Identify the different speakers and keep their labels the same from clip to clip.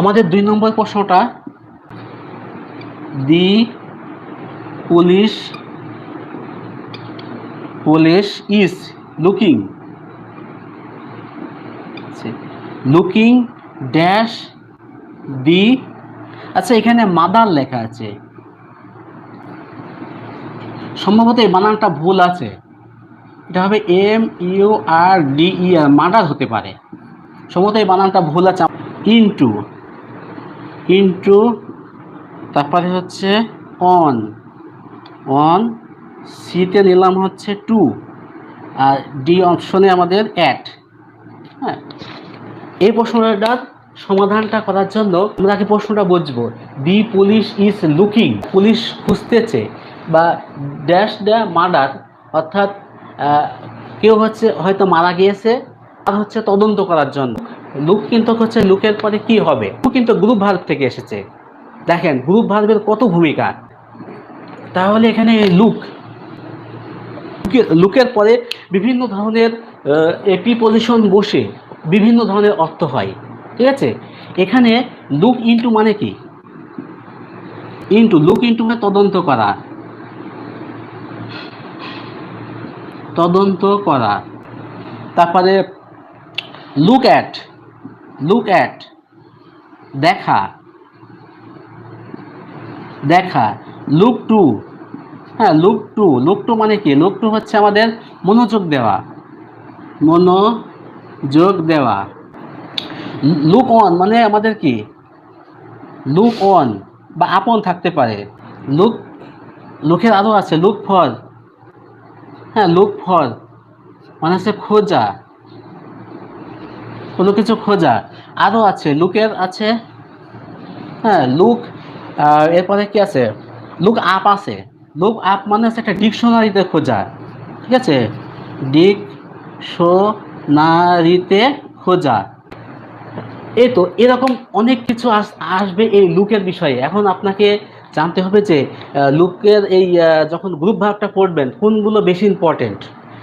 Speaker 1: আমাদের দুই নম্বর প্রশ্নটা the police police is looking looking dash the আচ্ছা এখানে মাদার লেখা আছে। সম্ভবত এই বানানটা ভুল আছে। এটা হবে M U R D E R murder হতে পারে। সম্ভবত এই বানানটা ভুল আছে। ইনটু ইনটু, তারপরে হচ্ছে অন অন সিতে নিলাম হচ্ছে টু আর ডি অপশনে আমাদের অ্যাট হ্যাঁ। এই প্রশ্নটার সমাধানটা করার জন্য আমরা আগে প্রশ্নটা বুঝব। The police is looking police খুঁজতেছে বা ড্যাশ দ্য মার্ডার অর্থাৎ কেউ হচ্ছে হয়তো মারা গিয়েছে আর হচ্ছে তদন্ত করার জন্য। লুক কিন্তু হচ্ছে লুকের পরে কি হবে? লুক কিন্তু গ্রুপ ভার্ব থেকে এসেছে। দেখেন গ্রুপ ভার্বের কত ভূমিকা? তাহলে এখানে লুক লুকের পরে বিভিন্ন ধরনের এপি পজিশন বসে বিভিন্ন ধরনের অর্থ হয়। ঠিক আছে? এখানে লুক ইনটু মানে কি? ইনটু লুক ইনটু মানে তদন্ত করা। তদন্ত করা। তারপরে লুক অ্যাট লুক অ্যাট দেখা. দেখা. লুক টু হ্যাঁ লুক টু লুক টু মানে কি? লুক টু হচ্ছে আমাদের মনোযোগ দেওয়া। মনোযোগ দেওয়া। লুক অন মানে আমাদের কি? লুক অন বা আপন থাকতে পারে। লুক লুকের আরও আছে। লুক ফর হ্যাঁ লুক ফর মানে হচ্ছে খোঁজা। কোনো কিছু খোঁজা। আরও আছে, লুকের আছে। হ্যাঁ লুক এরপরে কি আছে? লুক আপ আছে। লুক আপ মানে হচ্ছে একটা ডিকশনারিতে খোঁজা, ঠিক আছে? ডিক ডিকশনারিতে খোঁজা। এই তো এরকম অনেক কিছু আস- আসবে এই লুকের বিষয়ে। এখন আপনাকে জানতে হবে যে লুকের এই যখন গ্রুপ ভার্বটা পড়বেন, কোনগুলো বেশি ইম্পর্টেন্ট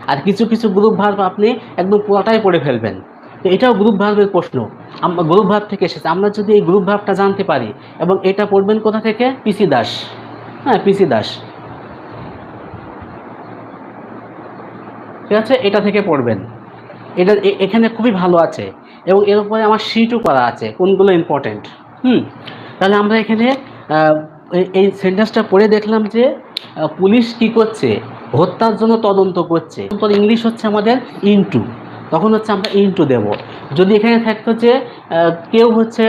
Speaker 1: আর কিছু কিছু গ্রুপ ভার্ব আপনি একদম পুরোটাই পড়ে ফেলবেন। তো এটাও গ্রুপ ভার্বের প্রশ্ন। গ্রুপ ভার্ব থেকে এসেছে। আমরা যদি এই গ্রুপ ভার্বটা জানতে পারি এবং এটা পড়বেন কোথা থেকে? পিসি দাস। হ্যাঁ পিসি দাস। ঠিক আছে? এটা থেকে পড়বেন। এটা এখানে খুবই ভালো আছে এবং এর উপরে আমার শিটও করা আছে কোনগুলো ইম্পর্টেন্ট হুম? তাহলে আমরা এখানে এই- সেন্টেন্সটা পড়ে দেখলাম যে পুলিশ কি করছে? হত্যার জন্য তদন্ত করছে। ইংলিশ হচ্ছে আমাদের ইনটু তখন হচ্ছে আমরা ইনটু দেব। যদি এখানে থাকতো যে কেউ হচ্ছে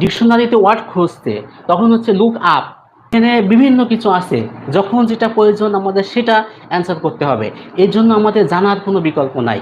Speaker 1: ডিকশনারিতে ওয়ার্ড খুঁজতে, তখন হচ্ছে লুক আপ এখানে বিভিন্ন কিছু আছে। যখন যেটা প্রয়োজন আমাদের সেটা অ্যান্সার করতে হবে। এর জন্য আমাদের জানার কোনো বিকল্প নাই।